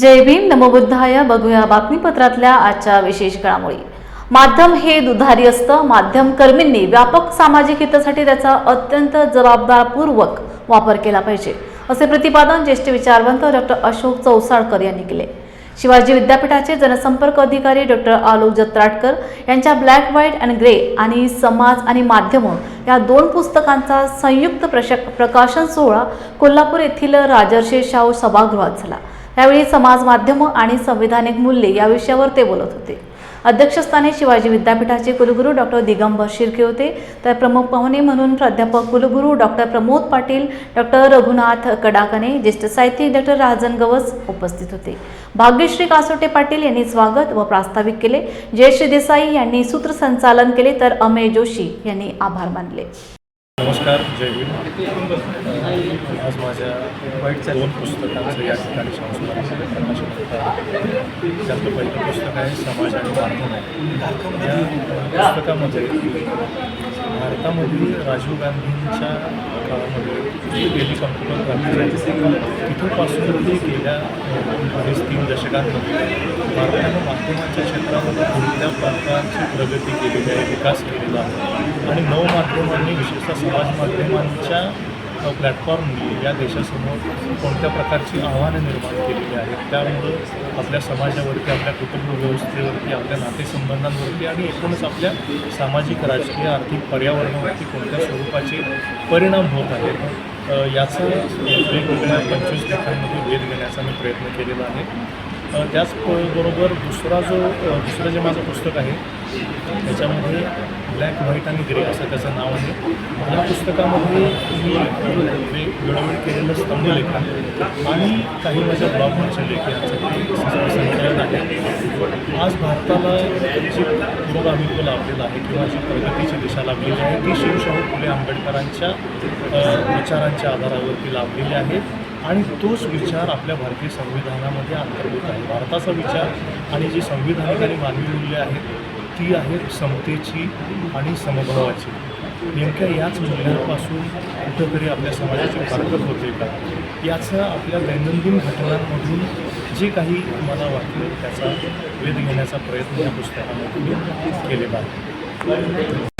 जय भीम नमोबुद्धाय बघूया बातमीपत्रातल्या आजच्या विशेष घडामोडी. माध्यम हे दुधारी असतं. माध्यम कर्मींनी व्यापक सामाजिक हितासाठी त्याचा अत्यंत जबाबदारपूर्वक वापर केला पाहिजे असे प्रतिपादन ज्येष्ठ विचारवंत डॉक्टर अशोक चौसाळकर यांनी केले. शिवाजी विद्यापीठाचे जनसंपर्क अधिकारी डॉक्टर आलोक जत्राटकर यांच्या ब्लॅक व्हाईट अँड ग्रे आणि समाज आणि माध्यमं या दोन पुस्तकांचा संयुक्त प्रशक प्रकाशन सोहळा कोल्हापूर येथील राजर्षी शाहू सभागृहात झाला. त्यावेळी समाज माध्यमं आणि संविधानिक मूल्ये या विषयावर ते बोलत होते. अध्यक्षस्थानी शिवाजी विद्यापीठाचे कुलगुरू डॉक्टर दिगंबर शिर्के होते. तर प्रमुख पाहुणे म्हणून प्राध्यापक कुलगुरू डॉक्टर प्रमोद पाटील डॉक्टर रघुनाथ कडाकणे ज्येष्ठ साहित्यिक डॉक्टर राजन गवस उपस्थित होते. भाग्यश्री कासोटे पाटील यांनी स्वागत व प्रास्ताविक केले. जयश्री देसाई यांनी सूत्रसंचालन केले तर अमेय जोशी यांनी आभार मानले. नमस्कार जय हिंद आज माझ्या वाईटच्या दोन पुस्तकांचं या ठिकाणी संस्कार त्यातलं पहिलं पुस्तक आहे समाज आणि माध्यम या पुस्तकामध्ये भारतामधील राजीव गांधींच्या काळामध्ये गेली कम्प्युटर क्रांती झाली ते गेल्या अडीच तीन दशकांमध्ये भारतानं माध्यमांच्या क्षेत्रामध्ये कोणत्या प्रकारची प्रगती केलेली आहे विकास केलेला आहे आणि नवमाध्यमांनी विशेषतः समाज माध्यमांच्या प्लॅटफॉर्मनी या देशासमोर कोणत्या प्रकारची आव्हानं निर्माण केलेली आहेत त्यामुळं आपल्या समाजावरती आपल्या कुटुंब व्यवस्थेवरती आपल्या नातेसंबंधांवरती आणि एकूणच आपल्या सामाजिक राजकीय आर्थिक पर्यावरणावरती कोणत्या स्वरूपाचे परिणाम होत आहेत याचं याचा वेगवेगळ्या पंचवीस लेखांमध्ये वेध घेण्याचा मी प्रयत्न केलेला आहे. त्याचबरोबर दुसरा जो दुसरं जे माझं पुस्तक आहे त्याच्यामध्ये ब्लॅक व्हाईट आणि ग्रे असं त्याचं नाव आहे. या पुस्तकामध्ये मी वे वेळोवेळी केलेलं स्तंभलेखन आणि काही माझ्या ब्लॉगवरचे लेखन संकलन आहे. आज भारताला जी पुरोगामित्व लाभलेलं आहे किंवा जी प्रगतीची दिशा लाभलेली आहे ती शिवशाहू फुले आंबेडकरांच्या विचारांच्या आधारावरती लाभलेली आहे आणि तोच विचार आपल्या भारतीय संविधानामध्ये अंतर्भूत आहे. भारताचा विचार आणि जी संविधानिक आणि मानवी मूल्य आहेत ती आहे समतेची आणि समभावाची. नेमक्या याच मूल्यांपासून कुठंतरी आपल्या समाजाची हरकत होते का? याचं आपल्या दैनंदिन घटनांमधून जे काही मला वाटलं त्याचा वेध घेण्याचा प्रयत्न या पुस्तकामध्ये मी केलेला आहे.